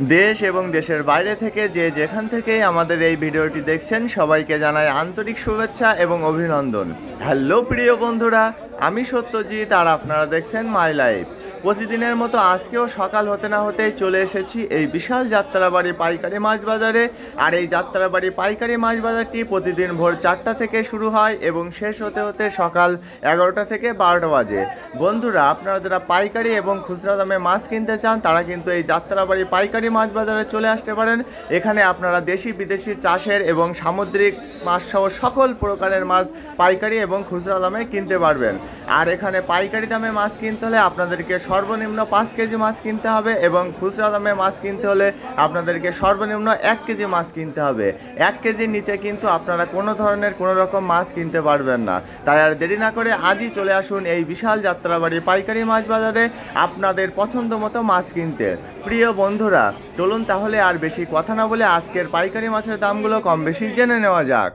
দেশ এবং দেশের বাইরে থেকে যে যেখান থেকেই আমাদের এই ভিডিওটি দেখছেন, সবাইকে জানাই আন্তরিক শুভেচ্ছা এবং অভিনন্দন। হ্যালো প্রিয় বন্ধুরা, আমি সত্যজিৎ আর আপনারা দেখছেন মাই লাইফ প্রতিদিনের মতো আজকেও সকাল হতে না হতেই চলে এসেছি এই বিশাল যাত্রাবাড়ি পাইকারি মাছ বাজারে। আর এই যাত্রাবাড়ি পাইকারি মাছ বাজারটি প্রতিদিন ভোর চারটা থেকে শুরু হয় এবং শেষ হতে হতে সকাল এগারোটা থেকে বারোটা বাজে। বন্ধুরা, আপনারা যারা পাইকারি এবং খুচরা দামে মাছ কিনতে চান, তারা কিন্তু এই যাত্রাবাড়ি পাইকারি মাছ বাজারে চলে আসতে পারেন। এখানে আপনারা দেশি বিদেশি চাষের এবং সামুদ্রিক মাছ সহ সকল প্রকারের মাছ পাইকারি এবং খুচরা দামে কিনতে পারবেন। আর এখানে পাইকারি দামে মাছ কিনতে হলে আপনাদেরকে সর্বনিম্ন পাঁচ কেজি মাছ কিনতে হবে এবং খুচরা দামে মাছ কিনতে হলে আপনাদেরকে সর্বনিম্ন এক কেজি মাছ কিনতে হবে। এক কেজির নিচে কিন্তু আপনারা কোনো ধরনের কোনো রকম মাছ কিনতে পারবেন না। তাই আর দেরি না করে আজই চলে আসুন এই বিশাল যাত্রাবাড়ি পাইকারি মাছ বাজারে আপনাদের পছন্দ মতো মাছ কিনতে। প্রিয় বন্ধুরা, চলুন তাহলে আর বেশি কথা না বলে আজকের পাইকারি মাছের দামগুলো কম বেশি জেনে নেওয়া যাক।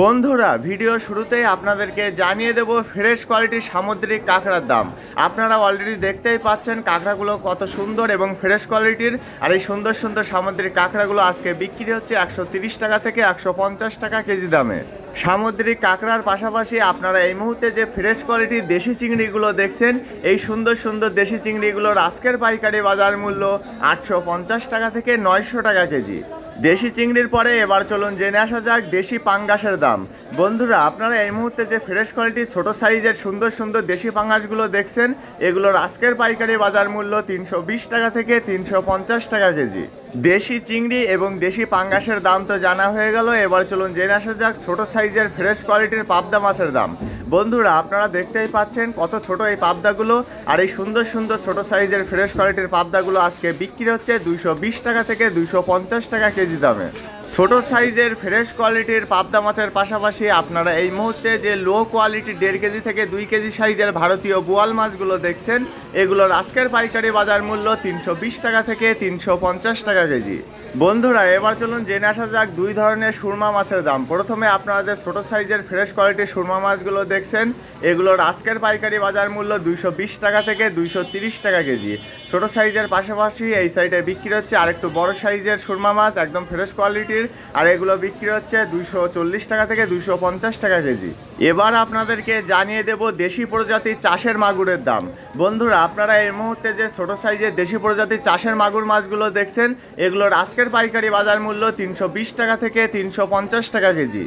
বন্ধুরা, ভিডিও শুরুতেই আপনাদেরকে জানিয়ে দেব ফ্রেশ কোয়ালিটির সামুদ্রিক কাঁকড়ার দাম। আপনারা অলরেডি দেখতেই পাচ্ছেন কাঁকড়াগুলো কত সুন্দর এবং ফ্রেশ কোয়ালিটির আর এই সুন্দর সুন্দর সামুদ্রিক কাঁকড়াগুলো আজকে বিক্রি হচ্ছে একশো টাকা থেকে একশো পঞ্চাশ টাকা কেজি দামে। সামুদ্রিক কাঁকড়ার পাশাপাশি আপনারা এই মুহূর্তে যে ফ্রেশ কোয়ালিটির দেশি চিংড়িগুলো দেখছেন, এই সুন্দর সুন্দর দেশি চিংড়িগুলোর আজকের পাইকারি বাজার মূল্য আটশো পঞ্চাশ টাকা থেকে নয়শো টাকা কেজি। দেশি চিংড়ির পরে এবার চলুন জেনে আসা যাক দেশি পাঙ্গাসের দাম। বন্ধুরা, আপনারা এই মুহূর্তে যে ফ্রেশ কোয়ালিটি ছোটো সাইজের সুন্দর সুন্দর দেশি পাঙ্গাসগুলো দেখছেন, এগুলোর আজকের পাইকারি বাজার মূল্য তিনশো বিশ টাকা থেকে তিনশো পঞ্চাশ টাকা কেজি। দেশি চিংড়ি এবং দেশি পাঙ্গাসের দাম তো জানা হয়ে গেল। এবার চলুন জেনে আসা যাক ছোটো সাইজের ফ্রেশ কোয়ালিটির পাবদা মাছের দাম। বন্ধুরা, আপনারা দেখতেই পাচ্ছেন কত ছোট এই পাবদাগুলো আর এই সুন্দর সুন্দর ছোট সাইজের ফ্রেশ কোয়ালিটির পাবদাগুলো আজকে বিক্রি হচ্ছে দুইশো বিশ টাকা থেকে দুইশো পঞ্চাশ টাকা কেজি দামে। ছোট সাইজের ফ্রেশ কোয়ালিটির পাবদা মাছের পাশাপাশি আপনারা এই মুহূর্তে যে লো কোয়ালিটি দেড় কেজি থেকে দুই কেজি সাইজের ভারতীয় বোয়াল মাছগুলো দেখছেন, এগুলোর আজকের পাইকারি বাজার মূল্য তিনশো বিশ টাকা থেকে তিনশো পঞ্চাশ টাকা কেজি। বন্ধুরা, এবার চলুন জেনে আসা যাক দুই ধরনের সুরমা মাছের দাম। প্রথমে আপনারা যে ছোটো সাইজের ফ্রেশ কোয়ালিটির সুরমা মাছগুলো দেখছেন, এগুলোর আজকের পাইকারি বাজার মূল্য দুইশো বিশ টাকা থেকে দুইশো টাকা কেজি। ছোট সাইজের পাশাপাশি এই সাইডে বিক্রি হচ্ছে আরেকটু বড় সাইজের সুরমা মাছ, একদম ফ্রেশ কোয়ালিটির আর এগুলো বিক্রি হচ্ছে দুইশো চল্লিশ টাকা থেকে দুইশো পঞ্চাশ টাকা কেজি। এবার আপনাদেরকে জানিয়ে দেব দেশি প্রজাতির চাষের মাগুরের দাম। বন্ধুরা, আপনারা এই মুহূর্তে যে ছোট সাইজের দেশি প্রজাতির চাষের মাগুর মাছগুলো দেখছেন, এগুলোর আজকের পাইকারি বাজার মূল্য তিনশো বিশ টাকা থেকে তিনশো পঞ্চাশ টাকা কেজি।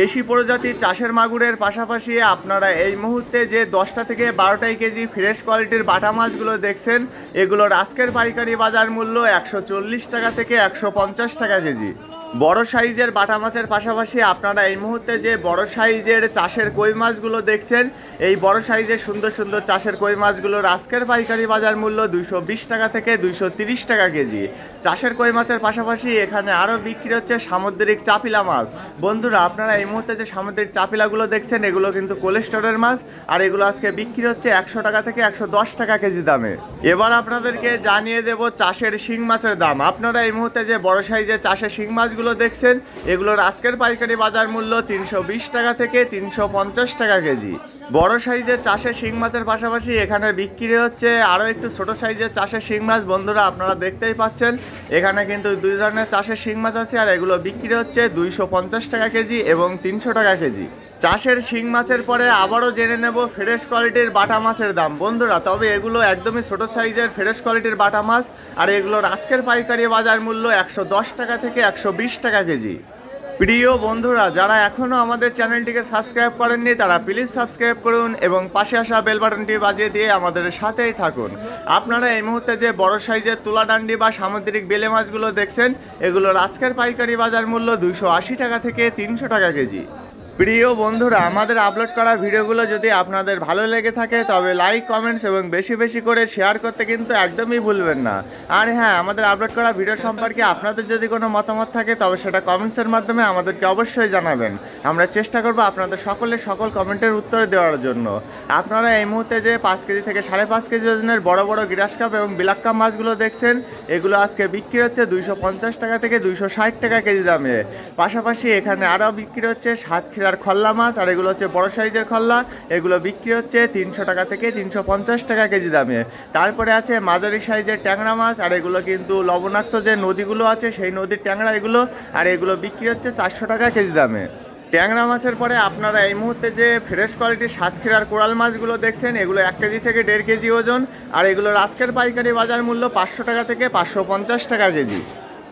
দেশি প্রজাতির চাষের মাগুরের পাশাপাশি আপনারা এই মুহূর্তে যে দশটা থেকে বারোটাই কেজি ফ্রেশ কোয়ালিটির বাটা মাছগুলো দেখছেন, এগুলোর আজকের পাইকারি বাজার মূল্য একশো চল্লিশ টাকা থেকে একশো পঞ্চাশ টাকা কেজি। বড় সাইজের বাটা মাছের পাশাপাশি আপনারা এই মুহূর্তে যে বড় সাইজের চাষের কই মাছগুলো দেখছেন, এই বড় সাইজের সুন্দর সুন্দর চাষের কই মাছগুলোর আজকের পাইকারি বাজার মূল্য দুইশো বিশ টাকা থেকে দুইশো টাকা কেজি। চাষের কই মাছের পাশাপাশি এখানে আরও বিক্রি হচ্ছে সামুদ্রিক চাপিলা মাছ। বন্ধুরা, আপনারা এই মুহূর্তে যে সামুদ্রিক চাপিলাগুলো দেখছেন, এগুলো কিন্তু কোলেস্টোরের মাছ, আর এগুলো আজকে বিক্রি হচ্ছে একশো টাকা থেকে একশো দশ টাকা কেজি দামে। এবার আপনাদেরকে জানিয়ে দেব চাষের শিং মাছের দাম। আপনারা এই মুহূর্তে যে বড় সাইজের চাষের শিং মাছগুলো দেখছেন, এগুলোর আজকের পাইকারি বাজার মূল্য তিনশো বিশ টাকা থেকে তিনশো পঞ্চাশ টাকা কেজি। বড় সাইজের চাষে শিং মাছের পাশাপাশি এখানে বিক্রি হচ্ছে আরও একটু ছোট সাইজের চাষে শিং মাছ। বন্ধুরা, আপনারা দেখতেই পাচ্ছেন, এখানে কিন্তু দুই ধরনের চাষের শিং মাছ আছে আর এগুলো বিক্রি হচ্ছে দুইশো পঞ্চাশ টাকা কেজি এবং তিনশো টাকা কেজি। চাষের শিং মাছের পরে আবারও জেনে নেব ফ্রেশ কোয়ালিটির বাটা মাছের দাম। বন্ধুরা, তবে এগুলো একদমই ছোট সাইজের ফ্রেশ কোয়ালিটির বাটা মাছ, আর এগুলোর আজকের পাইকারি বাজার মূল্য একশো দশ টাকা থেকে একশো বিশ টাকা কেজি। প্রিয় বন্ধুরা, যারা এখনও আমাদের চ্যানেলটিকে সাবস্ক্রাইব করেননি, তারা প্লিজ সাবস্ক্রাইব করুন এবং পাশে আসা বেল বাটনটি বাজিয়ে দিয়ে আমাদের সাথেই থাকুন। আপনারা এই মুহূর্তে যে বড় সাইজের তুলাডান্ডি বা সামুদ্রিক বেলে মাছগুলো দেখছেন, এগুলোর আজকের পাইকারি বাজার মূল্য দুশো টাকা থেকে তিনশো টাকা কেজি। প্রিয় বন্ধুরা, আমাদের আপলোড করা ভিডিওগুলো যদি আপনাদের ভালো লেগে থাকে, তবে লাইক কমেন্টস এবং বেশি বেশি করে শেয়ার করতে কিন্তু একদমই ভুলবেন না। আর হ্যাঁ আমাদের আপলোড করা ভিডিও সম্পর্কে আপনাদের যদি কোনো মতামত থাকে, তবে সেটা কমেন্টসের মাধ্যমে আমাদেরকে অবশ্যই জানাবেন। আমরা চেষ্টা করব আপনাদের সকলের সকল কমেন্টের উত্তর দেওয়ার জন্য। আপনারা এই মুহূর্তে যে পাঁচ কেজি থেকে সাড়ে পাঁচ কেজি ওজনের বড় বড় গ্রাস কাপ এবং বিলাক কাপ মাছগুলো দেখছেন, এগুলো আজকে বিক্রি হচ্ছে দুইশো পঞ্চাশ টাকা থেকে দুইশো ষাট টাকা কেজি দামে। পাশাপাশি এখানে আরও বিক্রি হচ্ছে সাতক্ষীরা টাকার খল্লা মাছ, আর এগুলো হচ্ছে বড় সাইজের খল্লা। এগুলো বিক্রি হচ্ছে তিনশো টাকা থেকে তিনশো পঞ্চাশ টাকা কেজি দামে। তারপরে আছে মাঝারি সাইজের ট্যাংরা মাছ, আর এগুলো কিন্তু লবণাক্ত যে নদীগুলো আছে, সেই নদীর ট্যাংরা এগুলো, আর এগুলো বিক্রি হচ্ছে চারশো টাকা কেজি দামে। ট্যাংরা মাছের পরে আপনারা এই মুহূর্তে যে ফ্রেশ কোয়ালিটির সাতক্ষীরার কোরাল মাছগুলো দেখছেন, এগুলো এক কেজি থেকে দেড় কেজি ওজন, আর এগুলোর আজকের পাইকারি বাজার মূল্য পাঁচশো টাকা থেকে পাঁচশো পঞ্চাশ টাকা কেজি।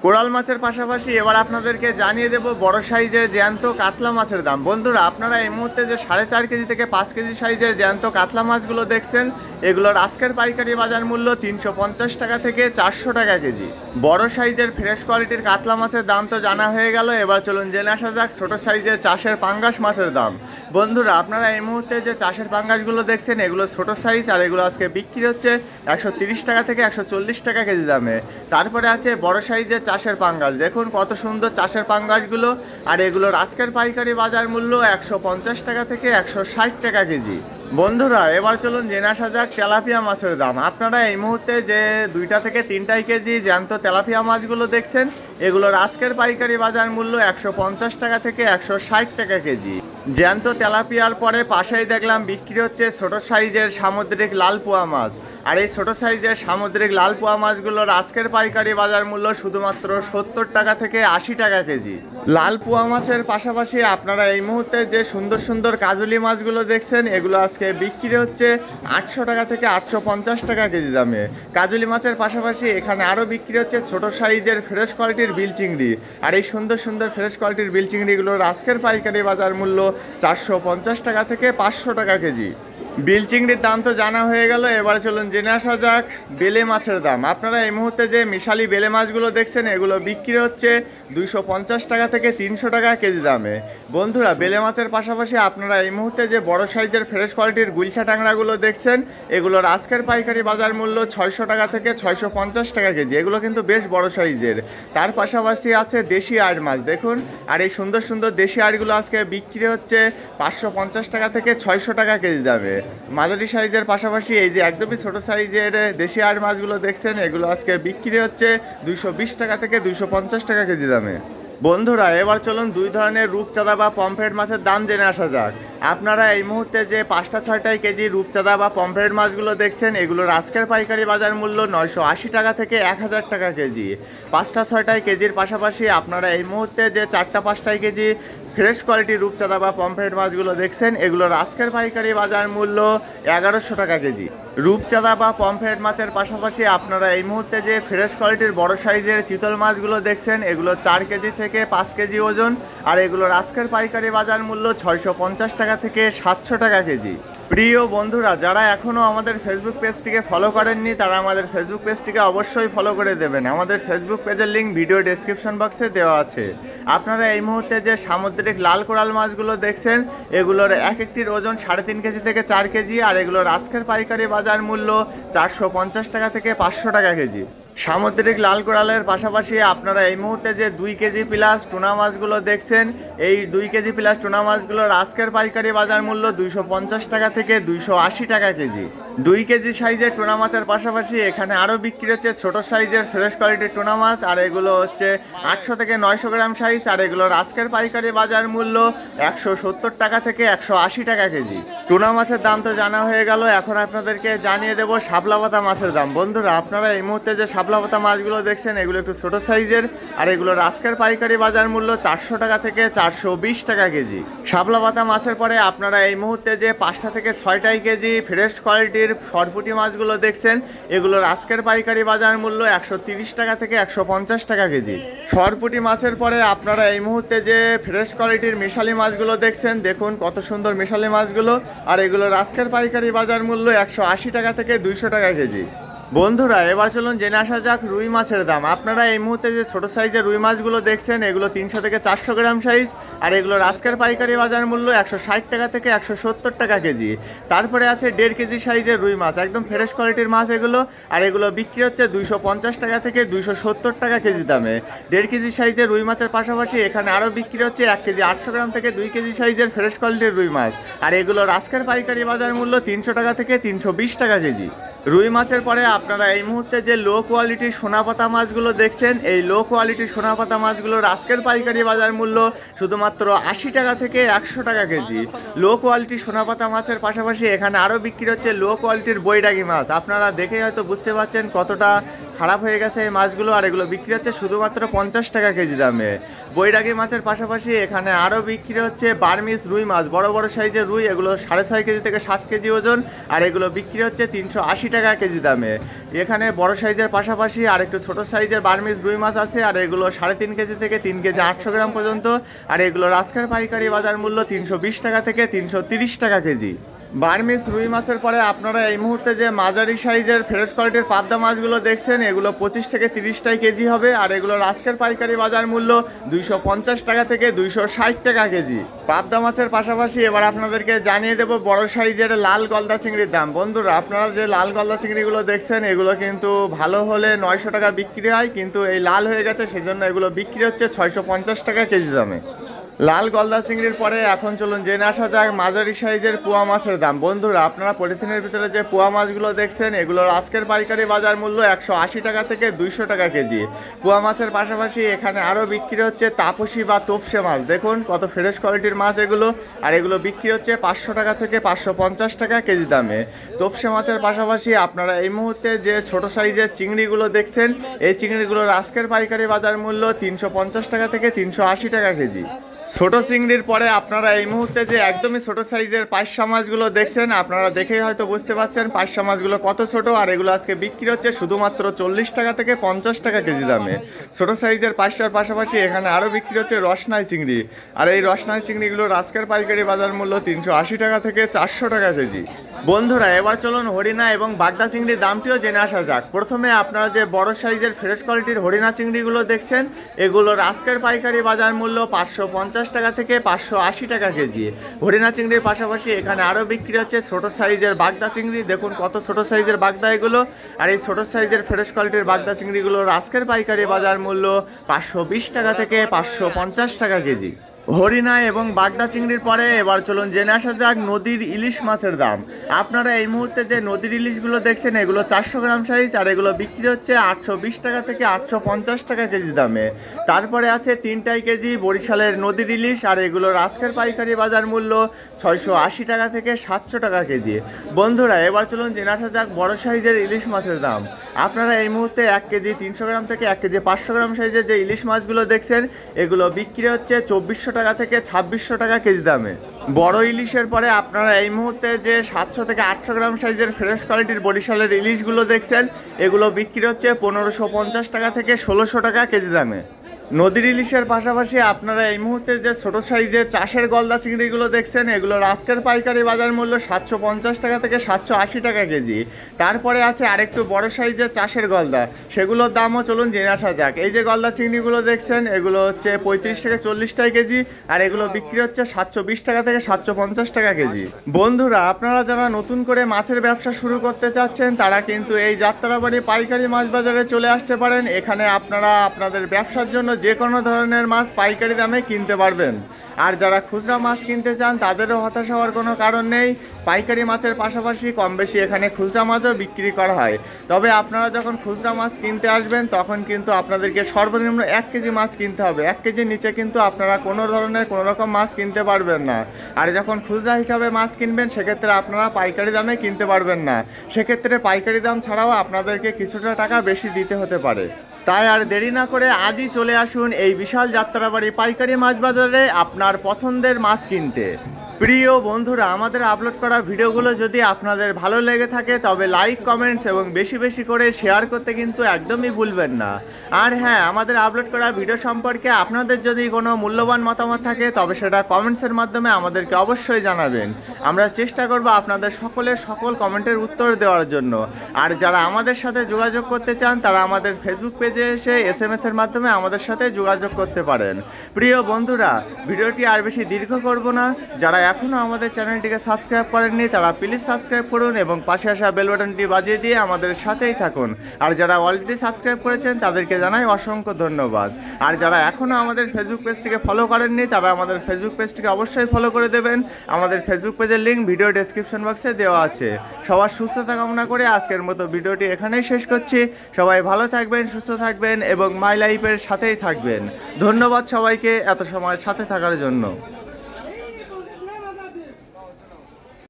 কোরাল মাছের পাশাপাশি এবার আপনাদেরকে জানিয়ে দেব বড় সাইজের জ্যান্ত কাতলা মাছের দাম। বন্ধুরা, আপনারা এই মুহূর্তে যে সাড়ে চার কেজি থেকে পাঁচ কেজি সাইজের জ্যান্ত কাতলা মাছগুলো দেখছেন, এগুলোর আজকের পাইকারি বাজার মূল্য তিনশো পঞ্চাশ টাকা থেকে চারশো টাকা কেজি। বড় সাইজের ফ্রেশ কোয়ালিটির কাতলা মাছের দাম তো জানা হয়ে গেল, এবার চলুন জেনে আসা যাক ছোটো সাইজের চাষের পাঙ্গাস মাছের দাম। বন্ধুরা, আপনারা এই মুহূর্তে যে চাষের পাঙ্গাসগুলো দেখছেন, এগুলো ছোটো সাইজ আর এগুলো আজকে বিক্রি হচ্ছে একশো টাকা থেকে একশো চল্লিশ টাকা কেজি দামে। তারপরে আছে বড় সাইজের চাষের পাঙ্গাস। দেখুন কত সুন্দর চাষের পাঙ্গাসগুলো। আর এগুলোর আজকের পাইকারি বাজার মূল্য একশো পঞ্চাশ টাকা থেকে একশো ষাট টাকা কেজি। বন্ধুরা, এবার চলুন জেনে আসা যাক তেলাপিয়া মাছের দাম। আপনারা এই মুহূর্তে যে দুইটা থেকে তিনটাই কেজি জ্যান্ত তেলাপিয়া মাছগুলো দেখছেন, এগুলোর আজকের পাইকারি বাজার মূল্য একশো পঞ্চাশ টাকা থেকে একশো ষাট টাকা কেজি। জ্যান্ত তেলাপিয়ার পরে পাশেই দেখলাম বিক্রি হচ্ছে ছোট সাইজের সামুদ্রিক লাল পোয়া মাছ। আর এই ছোট সাইজের সামুদ্রিক লাল পোয়া মাছগুলোর আজকের পাইকারি বাজার মূল্য শুধুমাত্র সত্তর টাকা থেকে আশি টাকা কেজি। লাল পোয়া মাছের পাশাপাশি আপনারা এই মুহূর্তে যে সুন্দর সুন্দর কাজলি মাছগুলো দেখছেন, এগুলো আজকে বিক্রি হচ্ছে আটশো টাকা থেকে আটশো পঞ্চাশ টাকা কেজি দামে। কাজলি মাছের পাশাপাশি এখানে আরও বিক্রি হচ্ছে ছোট সাইজের ফ্রেশ কোয়ালিটির বিল চিংড়ি। আর এই সুন্দর সুন্দর ফ্রেশ কোয়ালিটির বিল চিংড়িগুলোর আজকের পাইকারি বাজার মূল্য চারশো পঞ্চাশ টাকা থেকে পাঁচশো টাকা কেজি। বিল চিংড়ির দাম তো জানা হয়ে গেল, এবারে চলুন জেনে আসা যাক বেলে মাছের দাম। আপনারা এই মুহূর্তে যে মিশালি বেলে মাছগুলো দেখছেন, এগুলো বিক্রি হচ্ছে দুইশো পঞ্চাশ টাকা থেকে তিনশো টাকা কেজি দামে। বন্ধুরা, বেলে মাছের পাশাপাশি আপনারা এই মুহূর্তে যে বড় সাইজের ফ্রেশ কোয়ালিটির গুলশা টাংরাগুলো দেখছেন, এগুলোর আজকের পাইকারি বাজার মূল্য ছয়শো টাকা থেকে ছয়শো পঞ্চাশ টাকা কেজি। এগুলো কিন্তু বেশ বড় সাইজের। তার পাশাপাশি আছে দেশি আড় মাছ, দেখুন। আর এই সুন্দর সুন্দর দেশি আড়গুলো আজকে বিক্রি হচ্ছে পাঁচশো পঞ্চাশ টাকা থেকে ছয়শো টাকা কেজি দামে। মাঝারি সাইজের পাশাপাশি এই যে একদমই ছোট সাইজের দেশি আড় মাছগুলো দেখছেন, এগুলো আজকে বিক্রি হচ্ছে দুইশো বিশ টাকা থেকে দুইশো পঞ্চাশ টাকা কেজি দামে। বন্ধুরা, এবার চলুন দুই ধরনের রূপচাঁদা বা পমফ্রেট মাছের দাম জেনে আসা যাক। আপনারা এই মুহূর্তে যে পাঁচটা ছয়টায় কেজি রূপচাঁদা বা পমফ্রেট মাছগুলো দেখছেন, এগুলোর আজকের পাইকারি বাজার মূল্য নয়শো আশি টাকা থেকে এক হাজার টাকা কেজি। পাঁচটা ছয়টায় কেজির পাশাপাশি আপনারা এই মুহূর্তে যে চারটা পাঁচটায় কেজি ফ্রেশ কোয়ালিটির রূপচাঁদা বা পমফ্রেট মাছগুলো দেখছেন, এগুলোর আজকের পাইকারি বাজার মূল্য এগারোশো টাকা কেজি। রূপচাঁদা বা পমফ্রেট মাছের পাশাপাশি আপনারা এই মুহূর্তে যে ফ্রেশ কোয়ালিটির বড় সাইজের চিতল মাছগুলো দেখছেন, এগুলো চার কেজি থেকে পাঁচ কেজি ওজন আর এগুলোর আজকের পাইকারি বাজার মূল্য ছয়শো পঞ্চাশ টাকা থেকে সাতশো টাকা কেজি। প্রিয় বন্ধুরা, যারা এখনও আমাদের ফেসবুক পেজটিকে ফলো করেননি, তারা আমাদের ফেসবুক পেজটিকে অবশ্যই ফলো করে দেবেন। আমাদের ফেসবুক পেজের লিঙ্ক ভিডিও ডেসক্রিপশন বক্সে দেওয়া আছে। আপনারা এই মুহূর্তে যে সামুদ্রিক লাল কোরাল মাছগুলো দেখছেন, এগুলোর এক একটির ওজন সাড়ে তিন কেজি থেকে চার কেজি আর এগুলোর আজকের পাইকারি বাজার মূল্য চারশো পঞ্চাশ টাকা থেকে পাঁচশো টাকা কেজি। সামুদ্রিক লাল কোরালের পাশাপাশি আপনারা এই মুহূর্তে যে দুই কেজি প্লাস টুনা মাছগুলো দেখছেন, এই দুই কেজি প্লাস টুনা মাছগুলোর আজকের পাইকারি বাজার মূল্য দুইশো পঞ্চাশ টাকা থেকে দুইশো আশি টাকা কেজি। দুই কেজি সাইজের টুনা মাছের পাশাপাশি এখানে আরও বিক্রি হচ্ছে ছোট সাইজের ফ্রেশ কোয়ালিটির টুনা মাছ, আর এগুলো হচ্ছে আটশো থেকে নয়শো গ্রাম সাইজ, আর এগুলোর আজকের পাইকারি বাজার মূল্য একশো সত্তর টাকা থেকে একশো আশি টাকা কেজি। টুনা মাছের দাম তো জানা হয়ে গেল, এখন আপনাদেরকে জানিয়ে দেবো শাপলা পাতা মাছের দাম। বন্ধুরা, আপনারা এই মুহূর্তে যে শাপলা পাতা মাছগুলো দেখছেন, এগুলো একটু ছোট সাইজের, আর এগুলোর আজকের পাইকারি বাজার মূল্য চারশো টাকা থেকে চারশো বিশ টাকা কেজি। শাপলা পাতা মাছের পরে আপনারা এই মুহূর্তে যে পাঁচটা থেকে ছয়টাই কেজি ফ্রেশ কোয়ালিটির সরপুটি মাছগুলো দেখছেন, এগুলোর আজকের পাইকারি বাজার মূল্য একশো তিরিশ টাকা থেকে একশো পঞ্চাশ টাকা কেজি। সরপুটি মাছের পরে আপনারা এই মুহূর্তে যে ফ্রেশ কোয়ালিটির মিশালি মাছগুলো দেখছেন, দেখুন কত সুন্দর মিশালি মাছগুলো, আর এগুলোর আজকের পাইকারি বাজার মূল্য একশো আশি টাকা থেকে দুইশো টাকা কেজি। বন্ধুরা, এবার চলুন জেনে আসা যাক রুই মাছের দাম। আপনারা এই মুহূর্তে যে ছোট সাইজের রুই মাছগুলো দেখছেন, এগুলো তিনশো থেকে চারশো গ্রাম সাইজ, আর এগুলোর আজকের পাইকারি বাজার মূল্য একশো ষাট টাকা থেকে একশো সত্তর টাকা কেজি। তারপরে আছে দেড় কেজি সাইজের রুই মাছ, একদম ফ্রেশ কোয়ালিটির মাছ এগুলো, আর এগুলো বিক্রি হচ্ছে দুইশো পঞ্চাশ টাকা থেকে দুইশো সত্তর টাকা কেজি দামে। দেড় কেজি সাইজের রুই মাছের পাশাপাশি এখানে আরও বিক্রি হচ্ছে এক কেজি আটশো গ্রাম থেকে দুই কেজি সাইজের ফ্রেশ কোয়ালিটির রুই মাছ। আর এগুলোর আজকের পাইকারি বাজার মূল্য তিনশো টাকা থেকে তিনশো বিশ টাকা কেজি। রুই মাছের পরে আপনারা এই মুহূর্তে যে লো কোয়ালিটির সোনাপাতা মাছগুলো দেখছেন, এই লো কোয়ালিটির সোনাপাতা মাছগুলোর আজকের পাইকারি বাজার মূল্য শুধুমাত্র আশি টাকা থেকে একশো টাকা কেজি। লো কোয়ালিটির সোনাপাতা মাছের পাশাপাশি এখানে আরও বিক্রি হচ্ছে লো কোয়ালিটির বৈরাগী মাছ। আপনারা দেখে হয়তো বুঝতে পারছেন কতটা খারাপ হয়ে গেছে এই মাছগুলো আর এগুলো বিক্রি হচ্ছে শুধুমাত্র পঞ্চাশ টাকা কেজি দামে। বৈরাগী মাছের পাশাপাশি এখানে আরও বিক্রি হচ্ছে বার্মিস রুই মাছ, বড় বড় সাইজের রুই, এগুলো সাড়ে ছয় কেজি থেকে সাত কেজি ওজন, আর এগুলো বিক্রি হচ্ছে তিনশো আশি টাকা কেজি দামে। এখানে বড় সাইজের পাশাপাশি আর একটু ছোটো সাইজের বার্মিস রুই মাছ আছে, আর এগুলো সাড়ে তিন কেজি থেকে তিন কেজি আটশো গ্রাম পর্যন্ত, আর এগুলো আজকের পাইকারি বাজার মূল্য তিনশো বিশ টাকা থেকে তিনশো তিরিশ টাকা কেজি। বার্মিস রুই মাছের পরে আপনারা এই মুহূর্তে যে মাঝারি সাইজের ফ্রেশ কোয়ালিটির পাবদা মাছগুলো দেখছেন, এগুলো পঁচিশ থেকে তিরিশটাই কেজি হবে আর এগুলোর আজকের পাইকারি বাজার মূল্য দুইশো পঞ্চাশ টাকা থেকে দুইশো ষাট টাকা কেজি। পাবদা মাছের পাশাপাশি এবার আপনাদেরকে জানিয়ে দেবো বড় সাইজের লাল গলদা চিংড়ির দাম। বন্ধুরা, আপনারা যে লাল গলদা চিংড়িগুলো দেখছেন, এগুলো কিন্তু ভালো হলে নয়শো টাকা বিক্রি হয়, কিন্তু এই লাল হয়ে গেছে, সেজন্য এগুলো বিক্রি হচ্ছে ছয়শো পঞ্চাশ টাকা কেজি দামে। লাল গলদা চিংড়ির পরে এখন চলুন জেনে আসা যাক মাঝারি সাইজের পোয়া মাছের দাম। বন্ধুরা, আপনারা পলিথিনের ভিতরে যে পোয়া মাছগুলো দেখছেন, এগুলোর আজকের পাইকারি বাজার মূল্য একশো আশি টাকা থেকে দুইশো টাকা কেজি। পোয়া মাছের পাশাপাশি এখানে আরও বিক্রি হচ্ছে তাপসি বা তোপসে মাছ। দেখুন কত ফ্রেশ কোয়ালিটির মাছ এগুলো। আর এগুলো বিক্রি হচ্ছে পাঁচশো টাকা থেকে পাঁচশো পঞ্চাশ টাকা কেজি দামে। তোপসে মাছের পাশাপাশি আপনারা এই মুহূর্তে যে ছোট সাইজের চিংড়িগুলো দেখছেন, এই চিংড়িগুলোর আজকের পাইকারি বাজার মূল্য তিনশো পঞ্চাশ টাকা থেকে তিনশো আশি টাকা কেজি। ছোট চিংড়ির পরে আপনারা এই মুহূর্তে যে একদমই ছোট সাইজের পাঁচশা মাছগুলো দেখছেন, আপনারা দেখেই হয়তো বুঝতে পারছেন পাঁচশা মাছগুলো কত ছোট আর এগুলো আজকে বিক্রি হচ্ছে শুধুমাত্র চল্লিশ টাকা থেকে পঞ্চাশ টাকা কেজি দামে। ছোট সাইজের পাঁচটার পাশাপাশি এখানে আরও বিক্রি হচ্ছে রসনাই চিংড়ি। আর এই রসনাই চিংড়িগুলোর আজকের পাইকারি বাজার মূল্য তিনশো আশি টাকা থেকে চারশো টাকা কেজি। বন্ধুরা, এবার চলুন হরিণা এবং বাগদা চিংড়ির দামটিও জেনে আসা যাক। প্রথমে আপনারা যে বড় সাইজের ফ্রেশ কোয়ালিটির হরিণা চিংড়িগুলো দেখছেন, এগুলোর আজকের পাইকারি বাজার মূল্য পাঁচশো পঞ্চাশ টাকা থেকে পাঁচশো আশি টাকা কেজি। হরিণা চিংড়ির পাশাপাশি এখানে আরও বিক্রি হচ্ছে ছোটো সাইজের বাগদা চিংড়ি। দেখুন কত ছোট সাইজের বাগদা এগুলো। আর এই ছোট সাইজের ফ্রেশ কোয়ালিটির বাগদা চিংড়িগুলোর আজকের পাইকারি বাজার মূল্য পাঁচশো বিশ টাকা থেকে পাঁচশো পঞ্চাশ টাকা কেজি। হরিণা এবং বাগদা চিংড়ির পরে এবার চলুন জেনে আসা যাক নদীর ইলিশ মাছের দাম। আপনারা এই মুহূর্তে যে নদীর ইলিশগুলো দেখছেন, এগুলো চারশো গ্রাম সাইজ আর এগুলো বিক্রি হচ্ছে আটশো বিশ টাকা থেকে আটশো পঞ্চাশ টাকা কেজি দামে। তারপরে আছে তিনটাই কেজি বরিশালের নদীর ইলিশ আর এগুলোর আজকের পাইকারি বাজার মূল্য ছয়শো আশি টাকা থেকে সাতশো টাকা কেজি। বন্ধুরা, এবার চলুন জেনে আসা যাক বড় সাইজের ইলিশ মাছের দাম। আপনারা এই মুহূর্তে এক কেজি তিনশো গ্রাম থেকে এক কেজি পাঁচশো গ্রাম সাইজের যে ইলিশ মাছগুলো দেখছেন, এগুলো বিক্রি হচ্ছে চব্বিশশো টাকা থেকে ছাব্বিশশো টাকা কেজি দামে। বড় ইলিশের পরে আপনারা এই মুহূর্তে যে সাতশো থেকে আটশো গ্রাম সাইজের ফ্রেশ কোয়ালিটির বরিশালের ইলিশগুলো দেখছেন, এগুলো বিক্রি হচ্ছে পনেরোশো পঞ্চাশ টাকা থেকে ষোলোশো টাকা কেজি দামে। নদীর ইলিশের পাশাপাশি আপনারা এই মুহূর্তে যে ছোট সাইজের চাষের গলদা চিংড়িগুলো দেখছেন, এগুলোর আজকের পাইকারি বাজার মূল্য সাতশো পঞ্চাশ টাকা থেকে সাতশো আশি টাকা কেজি। তারপরে আছে আরেকটু বড় সাইজের চাষের গলদা। সেগুলোর দামও চলুন জেনে আসা যাক। এই যে গলদা চিংড়িগুলো দেখছেন, এগুলো হচ্ছে পঁয়ত্রিশ থেকে চল্লিশটাই কেজি আর এগুলো বিক্রি হচ্ছে সাতশো বিশ টাকা থেকে সাতশো পঞ্চাশ টাকা কেজি। বন্ধুরা, আপনারা যারা নতুন করে মাছের ব্যবসা শুরু করতে চাচ্ছেন, তারা কিন্তু এই যাত্রাবাড়ি পাইকারি মাছ বাজারে চলে আসতে পারেন। এখানে আপনারা আপনাদের ব্যবসার জন্য যে কোনো ধরনের মাছ পাইকারি দামে কিনতে পারবেন। আর যারা খুচরা মাছ কিনতে চান, তাদেরও হতাশ হওয়ার কোনো কারণ নেই। পাইকারি মাছের পাশাপাশি কম বেশি এখানে খুচরা মাছও বিক্রি করা হয়। তবে আপনারা যখন খুচরা মাছ কিনতে আসবেন, তখন কিন্তু আপনাদেরকে সর্বনিম্ন এক কেজি মাছ কিনতে হবে। এক কেজির নিচে কিন্তু আপনারা কোনো ধরনের কোনো রকম মাছ কিনতে পারবেন না। আর যখন খুচরা হিসাবে মাছ কিনবেন, সেক্ষেত্রে আপনারা পাইকারি দামে কিনতে পারবেন না। সেক্ষেত্রে পাইকারি দাম ছাড়াও আপনাদেরকে কিছুটা টাকা বেশি দিতে হতে পারে। তাই আর দেরি না করে আজই চলে আসুন এই বিশাল যাত্রাবাড়ি পাইকারি মাছ বাজারে আপনার পছন্দের মাছ কিনতে। প্রিয় বন্ধুরা, আমাদের আপলোড করা ভিডিওগুলো যদি আপনাদের ভালো লেগে থাকে, তবে লাইক কমেন্টস এবং বেশি বেশি করে শেয়ার করতে কিন্তু একদমই ভুলবেন না। আর হ্যাঁ আমাদের আপলোড করা ভিডিও সম্পর্কে আপনাদের যদি কোনো মূল্যবান মতামত থাকে, তবে সেটা কমেন্টসের মাধ্যমে আমাদেরকে অবশ্যই জানাবেন। আমরা চেষ্টা করব আপনাদের সকলের সকল কমেন্টের উত্তর দেওয়ার জন্য। আর যারা আমাদের সাথে যোগাযোগ করতে চান, তারা আমাদের ফেসবুক পেজে এসে এস এম এর মাধ্যমে আমাদের সাথে যোগাযোগ করতে পারেন। প্রিয় বন্ধুরা, ভিডিওটি আর বেশি দীর্ঘ করব না। যারা এখনও আমাদের চ্যানেলটিকে সাবস্ক্রাইব করেননি, তারা প্লিজ সাবস্ক্রাইব করুন এবং পাশে আসা বেল বাটনটি বাজিয়ে দিয়ে আমাদের সাথেই থাকুন। আর যারা অলরেডি সাবস্ক্রাইব করেছেন, তাদেরকে জানাই অসংখ্য ধন্যবাদ। আর যারা এখনও আমাদের ফেসবুক পেজটিকে ফলো করেননি, তারা আমাদের ফেসবুক পেজটিকে অবশ্যই ফলো করে দেবেন। আমাদের ফেসবুক পেজের লিঙ্ক ভিডিও ডেসক্রিপশন বক্সে দেওয়া আছে। সবার সুস্থতা কামনা করে আজকের মতো ভিডিওটি এখানেই শেষ করছি। সবাই ভালো থাকবেন, সুস্থ থাকবেন এবং মাই লাইফের সাথেই থাকবেন। ধন্যবাদ সবাইকে এত সময় সাথে থাকার জন্য।